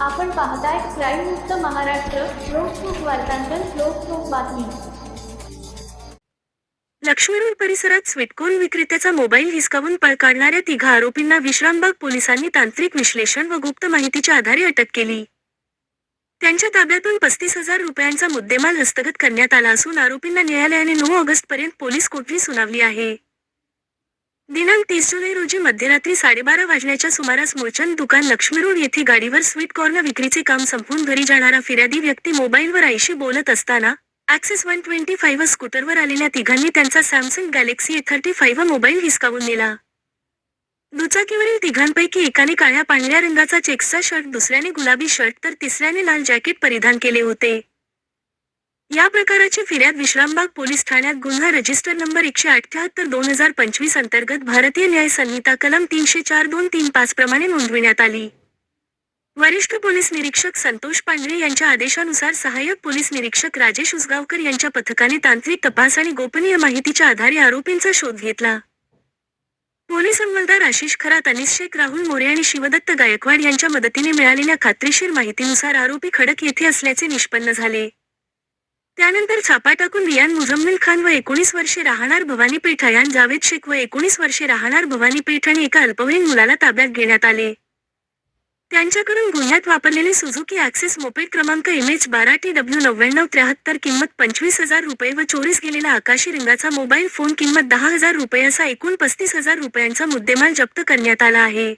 आपण पाहताय क्राईम मुक्त महाराष्ट्र लोकसुख वार्तांकन लोकसुख बातमी. लक्ष्मीरोड परिसरात स्वीटकॉर्न विक्रेत्याचा मोबाईल हिसकावून पळ काढणाऱ्या तिघा आरोपींना विश्रामबाग पोलिसांनी तांत्रिक विश्लेषण व गुप्त माहितीच्या आधारे अटक केली. त्यांच्या ताब्यातून पस्तीस हजार रुपयांचा मुद्देमाल हस्तगत करण्यात आला असून आरोपींना न्यायालयाने नऊ ऑगस्ट पर्यंत पोलीस कोठडी सुनावली आहे. दिनांक तीस जुलै रोजी मध्यरात्री साडेबारा वाजण्याच्या सुमारास मुळचंद दुकान लक्ष्मीरोड येथे गाडीवर स्वीट कॉर्न विक्रीचे काम संपवून घरी जाणारा फिर्यादी व्यक्ती मोबाईलवर आईशी बोलत असताना ॲक्सेस वन ट्वेंटी फाईव्ह स्कूटरवर आलेल्या तिघांनी त्यांचा Samsung Galaxy A thirty five mobile हिसकावून नेला. दुचाकीवरील तिघांपैकी एकाने काळ्या पांढऱ्या रंगाचा चेक्सचा शर्ट दुसऱ्याने गुलाबी शर्ट तर तिसऱ्याने लाल जॅकेट परिधान केले होते. या प्रकाराची फिर्याद विश्रामबाग पोलीस ठाण्यात गुन्हा रजिस्टर नंबर एकशे अठ्याहत्तर दोन हजार पंचवीस अंतर्गत भारतीय न्याय संहिता कलम तीनशे चार दोन तीन पाच प्रमाणे नोंदविण्यात आली. वरिष्ठ पोलीस निरीक्षक संतोष पांढरे यांच्या आदेशानुसार सहाय्यक पोलीस निरीक्षक राजेश उसगावकर यांच्या पथकाने तांत्रिक तपास आणि गोपनीय माहितीच्या आधारे आरोपींचा शोध घेतला. पोलीस अंमलदार आशिष खरात अनिस शेख राहुल मोरे आणि शिवदत्त गायकवाड यांच्या मदतीने मिळालेल्या खात्रीशीर माहितीनुसार आरोपी खडक येथे असल्याचे निष्पन्न झाले. त्यानंतर छापा टाकून रियान मुझम्मिल खान व एकोणीस वर्षे राहणार भवानी पेठ अयान जावेद शेख व एकोणीस वर्षे राहणार भवानी पेठ आणि एका अल्पवयीन मुलाला ताब्यात घेण्यात आले. त्यांच्याकडून गुन्ह्यात वापरलेले सुझुकी ॲक्सेस मोपेड क्रमांक इमेज बारा टी डब्ल्यू नव्याण्णव त्र्याहत्तर किंमत पंचवीस हजार रुपये व चोरीस गेलेला आकाशी रंगाचा मोबाईल फोन किंमत दहा हजार रुपये असा एकूण पस्तीस हजार रुपयांचा मुद्देमाल जप्त करण्यात आला आहे.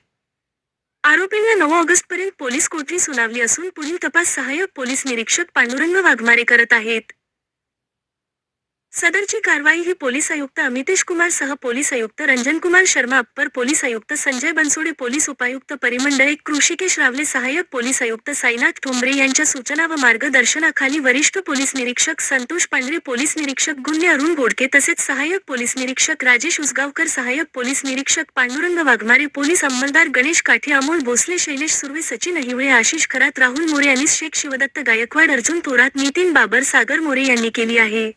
आरोपींना नऊ ऑगस्ट पर्यंत पोलीस कोठडी सुनावली असून पुढील तपास सहाय्यक पोलीस निरीक्षक पांडुरंग वाघमारे करत आहेत. सदरची कारवाई ही पोलीस आयुक्त अमितेश कुमार सह पोलीस आयुक्त रंजन कुमार शर्मा अप्पर पोलीस आयुक्त संजय बनसोडे पोलीस उपायुक्त परिमंडळ एक कृषिकेश रावले सहाय्यक पोलीस आयुक्त साईनाथ ठोंबरे यांच्या सूचना व मार्गदर्शनाखाली वरिष्ठ पोलीस निरीक्षक संतोष पांढरे पोलीस निरीक्षक गुन्हे अरुण गोडके तसेच सहाय्यक पोलीस निरीक्षक राजेश उसगावकर सहाय्यक पोलीस निरीक्षक पांडुरंग वाघमारे पोलीस अंमलदार गणेश काठे अमोल भोसले शैलेश सुर्वे सचिन अहिवळे आशिष खरात राहुल मोरे अनिस शेख शिवदत्त गायकवाड अर्जुन थोरात नितीन बाबर सागर मोरे यांनी केली आहे.